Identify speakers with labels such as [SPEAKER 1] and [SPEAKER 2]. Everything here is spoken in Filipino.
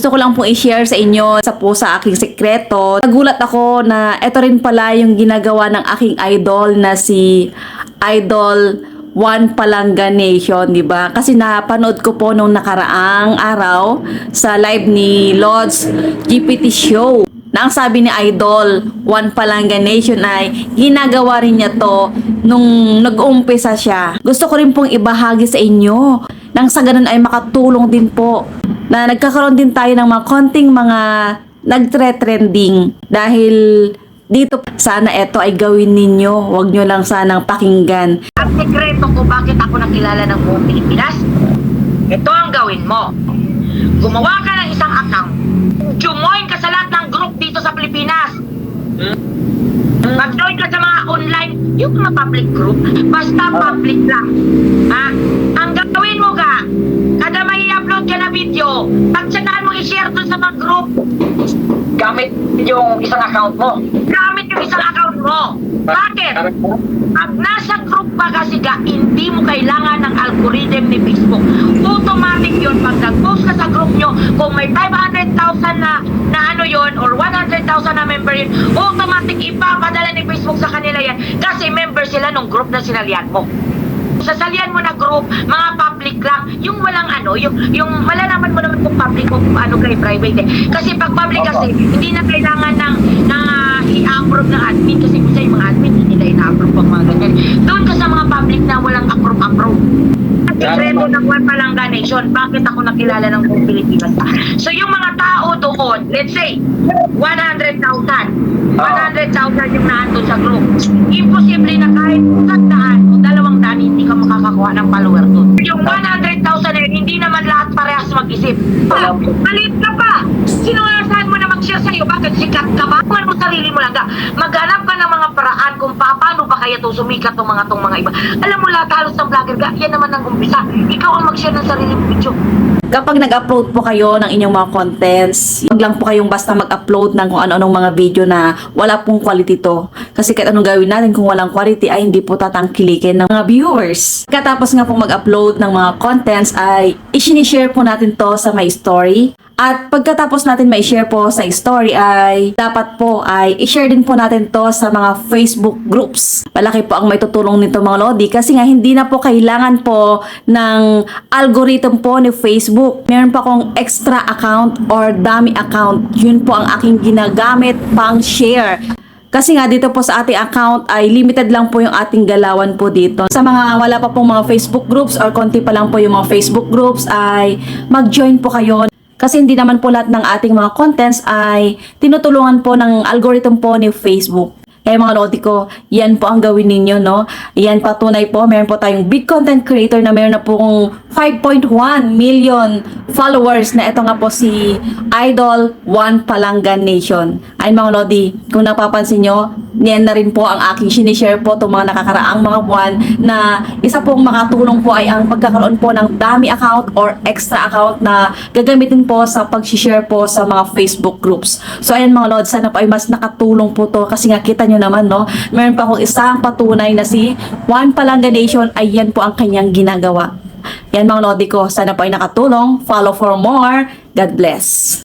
[SPEAKER 1] gusto ko lang pong i-share sa inyo sa po sa aking sekreto. Nagulat ako na ito rin pala yung ginagawa ng aking idol na si Idol One Palanga Nation, di ba? Kasi napanood ko po nung nakaraang araw sa live ni Lodge GPT Show na ang sabi ni Idol, One Palanga Nation ay ginagawa rin niya to nung nag-uumpisa siya. Gusto ko rin pong ibahagi sa inyo nang sa ganun ay makatulong din po na nagkakaroon din tayo ng mga konting mga nagtre-trending dahil dito sana ito ay gawin ninyo, wag nyo lang sanang pakinggan.
[SPEAKER 2] Ang sekreto ko bakit ako nakilala ng buong Pilipinas, ito ang gawin mo. Gumawa ka ng isang account. Jumoin ka sa lahat ng group dito sa Pilipinas. Mag-join ka sa mga online, yung mga public group, basta public lang. Ha? Ang gawin mo ka, kada may i-upload ka na video, dun sa mga group,
[SPEAKER 3] gamit yung isang account mo.
[SPEAKER 2] gamit yung isang account mo. Bakit? Pag nasa group pa kasi ka, hindi mo kailangan ng algorithm ni Facebook. Automatic yun. Pag nag-post ka sa group nyo, kung may 500,000 na, na ano yun, or 100,000 na member yun, automatic ipapadala ni Facebook sa kanila yan. Kasi member sila nung group na sinalihan mo. Sasalihan mo na group, mga public lang, yung walang ano, yung, yung malalaman mo naman kung public o kung ano kay private eh. Kasi pag public kasi, hindi na kailangan ng, ng ah, i-approve ng admin kasi minsan yung mga admin hindi nila ina-approve ang mga ganyan. Doon ka sa mga public na walang approve-approve. Sekreto ng One Palangga Nation, bakit ako nakilala ng buong Pilipinas? So yung mga tao doon, let's say, 100,000. 100,000 yung naandun sa group. Imposible na kahit isang daan o dalawang daan, hindi ka makakakuha ng follower doon. Yung 100,000 na yun, hindi naman lahat parehas mag-isip. Pa, Malit ka pa! Sino nga saan mo na mag-share sa'yo? Bakit sikat ka ba? Kung mo sarili mo lang ka. Maghanap ka ng mga paraan kung pa, paano ba kaya to sumikat tong mga tong mga iba. Alam mo lahat halos ng vlogger ka, yan naman ang umpisa. Ikaw ang mag-share ng sarili mong video.
[SPEAKER 1] Kapag nag-upload po kayo ng inyong mga contents, huwag lang po kayong basta mag-upload ng kung ano-anong mga video na wala pong quality to. Kasi kahit anong gawin natin kung walang quality ay hindi po tatangkilikin ng mga viewers. Katapos nga po mag-upload ng mga contents ay isinishare po natin to sa my story. At pagkatapos natin ma-share po sa story ay dapat po ay i-share din po natin to sa mga Facebook groups. Malaki po ang may tutulong nito mga Lodi kasi nga hindi na po kailangan po ng algorithm po ni Facebook. Meron pa akong extra account or dummy account. Yun po ang aking ginagamit pang share. Kasi nga dito po sa ating account ay limited lang po yung ating galawan po dito. Sa mga wala pa pong mga Facebook groups or konti pa lang po yung mga Facebook groups ay mag-join po kayo. Kasi hindi naman po lahat ng ating mga contents ay tinutulungan po ng algorithm po ni Facebook. Kaya mga lodi ko, yan po ang gawin ninyo, no? Yan patunay po, meron po tayong big content creator na meron na pong 5.1 million followers na ito nga po si Idol One Palangan Nation. Ay mga lodi, kung napapansin nyo, yan na rin po ang aking sinishare po itong mga nakakaraang mga buwan na isa pong makatulong po ay ang pagkakaroon po ng dummy account or extra account na gagamitin po sa pag-share po sa mga Facebook groups. So ayan mga lodi, sana po ay mas nakatulong po to kasi nga kita nyo naman no, meron pa akong isang patunay na si Juan Palanga Nation ay yan po ang kanyang ginagawa. Yan mga lodi ko, sana po ay nakatulong. Follow for more. God bless.